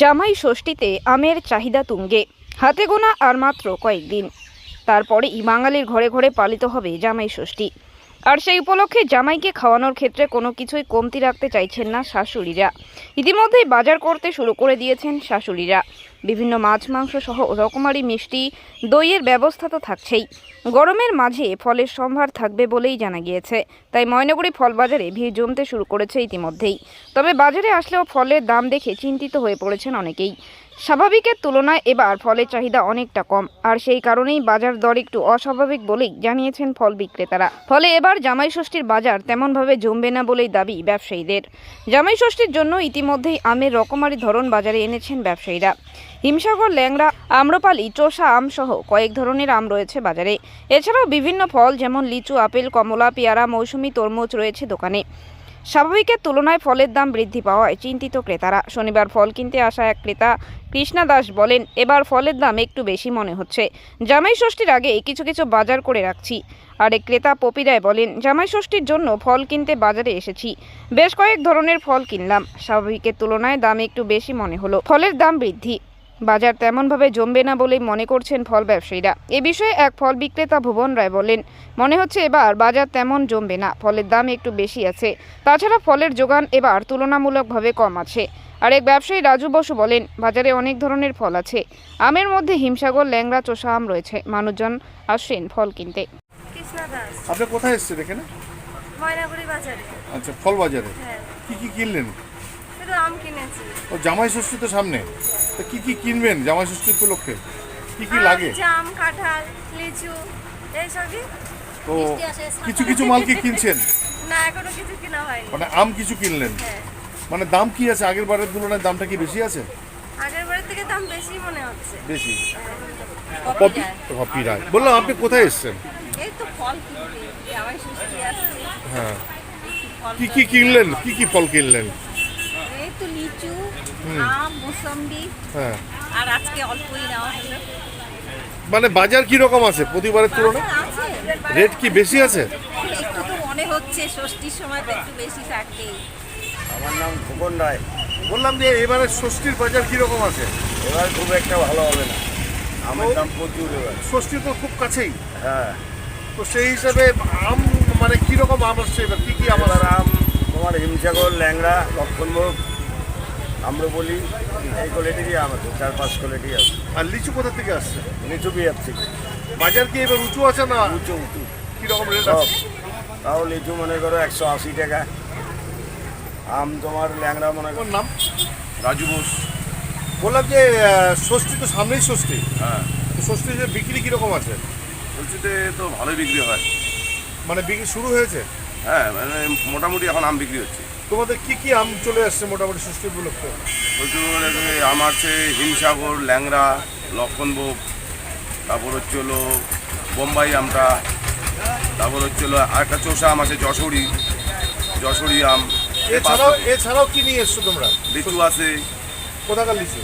জামাই ষষ্ঠীতে আমের চাহিদা তুঙ্গে। হাতে গোনা আর মাত্র কয়েকদিন। তারপরেই বাঙালির ঘরে ঘরে পালিত হবে জামাই ষষ্ঠী। আর সেই উপলক্ষে জামাইকে খাওয়ানোর ক্ষেত্রে কোনো কিছুই কমতি রাখতে চাইছেন না শাশুড়িরা। ইতিমধ্যেই বাজার করতে শুরু করে দিয়েছেন শাশুড়িরা। বিভিন্ন মাছ, মাংস সহ রকমারি মিষ্টি, দইয়ের ব্যবস্থা তো থাকছেই। গরমের মাঝে ফলের সম্ভার থাকবে বলেই জানা গিয়েছে। তাই ময়নাগুড়ি ফল বাজারে ভিড় জমতে শুরু করেছে ইতিমধ্যেই। তবে বাজারে আসলেও ফলের দাম দেখে চিন্তিত হয়ে পড়েছেন অনেকেই। স্বাভাবিকের তুলনায় এবার ফলের চাহিদা অনেকটা কম। আর সেই কারণেই বাজার দর একটু অস্বাভাবিক বলেই জানিয়েছেন ফল বিক্রেতারা। ফলে এবার জামাই ষষ্ঠীর বাজার তেমনভাবে জমবে না বলেই দাবি ব্যবসায়ীদের। জামাই ষষ্ঠীর জন্য ইতিমধ্যেই আমের রকমারি ধরন বাজারে এনেছেন ব্যবসায়ীরা। হিমসাগর, ল্যাংড়া, আম্রপালি, চোষা আম সহ কয়েক ধরনের আম রয়েছে বাজারে। এছাড়াও বিভিন্ন ফল যেমন লিচু, আপেল, কমলা, পেয়ারা, মৌসুমি, তরমুজ রয়েছে দোকানে। স্বাভাবিকের তুলনায় ফলের দাম বৃদ্ধি পাওয়ায় চিন্তিত ক্রেতারা। শনিবার ফল কিনতে আসা এক ক্রেতা কৃষ্ণা দাস বলেন, এবার ফলের দাম একটু বেশি মনে হচ্ছে। জামাই ষষ্ঠীর আগে কিছু কিছু বাজার করে রাখছি। আর এক ক্রেতা পপি রায় বলেন, জামাই ষষ্ঠীর জন্য ফল কিনতে বাজারে এসেছি। বেশ কয়েক ধরনের ফল কিনলাম। স্বাভাবিকের তুলনায় দাম একটু বেশি মনে হলো। ফলের দাম বৃদ্ধি। বাজার তেমনভাবে জমবে না বলেই মনে করছেন ফল ব্যবসায়ীরা। এ বিষয়ে এক ফল বিক্রেতা ভুবন রায় বলেন মনে হচ্ছে এবার বাজার তেমন জমবে না ফলের দাম একটু বেশি আছে। তাছাড়া ফলের যোগান এবার তুলনামূলকভাবে কম আছে। আর এক ব্যবসায়ী রাজু বসু বলেন বাজারে অনেক ধরনের ফল আছে। আমের মধ্যে হিমসাগর ল্যাংড়া চোষা আম রয়েছে। মানুষজন আসেন ফল কিনতে। আপনি কোথায় এসেছেন এখানে? ময়নাগুড়ি বাজারে। আচ্ছা ফল বাজারে। হ্যাঁ। কি কি কিনলেন? শুধু আম কিনেছি। ও জামাই ষষ্ঠী তো সামনে। তো কি কি কিনবেন জামাই ষষ্ঠী উপলক্ষে? কি কি লাগে? জাম কাঁঠাল লিচু এইসবই তো কিছু কিছু মাল কি কিনছেন? না এখনও কিছু কিনা হয়নি। মানে আম কিছু কিনলেন? হ্যাঁ। মানে দাম কি আছে? আগের বারের তুলনায় দামটা কি বেশি আছে? আগের বারের থেকে দাম বেশি মনে হচ্ছে। বেশি। পপি পপি রায়। বললাম আপনি কোথায় এসেছেন? এই তো ফল কিনতে জামাই ষষ্ঠী আসছে। হ্যাঁ। কি কি কিনলেন? কি কি ফল কিনলেন? আম মোসম্বি। হ্যাঁ। আর আজকে অল্পই নেওয়া হলো মানে বাজার কি রকম আছে প্রতিবারের তুলনায়? আছে। রেট কি বেশি আছে? একটু তো মনে হচ্ছে ষষ্ঠীর সময় তো একটু বেশি থাকে। আমার নাম খোকন রায়। বললাম যে এবারে ষষ্ঠীর বাজার কি রকম আছে? এবার খুব একটা ভালো হবে না। আমের দাম প্রচুর এবার। ষষ্ঠী তো খুব কাছেই। হ্যাঁ। তো সেই হিসাবে আম মানে কি রকম আম আসছে এবার? কি কি আম আমার আছে? আম তোমার হিমসাগর ল্যাংড়া লক্ষণভোগ আম্রপলি এই কোয়ালিটিরই আম আছে চার পাঁচ কোয়ালিটি আছে। আর লিচু কোথা থেকে আসছে? লিচু বিয়ার থেকে। বাজার কি এবার উঁচু আছে না উঁচু উঁচু। কীরকম রেট সব। আছে? তাও লিচু মনে করো একশো আশি টাকা। আম তোমার ল্যাংড়া মনে করো। নাম? রাজু বোস। বললাম যে ষষ্ঠী তো সামনেই ষষ্ঠী। হ্যাঁ। তো ষষ্ঠীর যে বিক্রি কীরকম আছে? ষষ্ঠীতে তো ভালোই বিক্রি হয়। মানে বিক্রি শুরু হয়েছে? হ্যাঁ মানে মোটামুটি এখন আম বিক্রি হচ্ছে। তোমাদের কি কি আম চলে আসছে মোটামুটি ষষ্ঠী উপলক্ষে? প্রচুর আম আছে হিমসাগর ল্যাংরা লক্ষণভোগ তারপর হচ্ছে হলো বোম্বাই আমটা তারপর হচ্ছে হলো আরেকটা চোষা আম আছে যশোরি যশোরি আম। এছাড়াও এছাড়াও কি নিয়ে এসছো তোমরা? লিচু আছে। কোথাকার লিচু?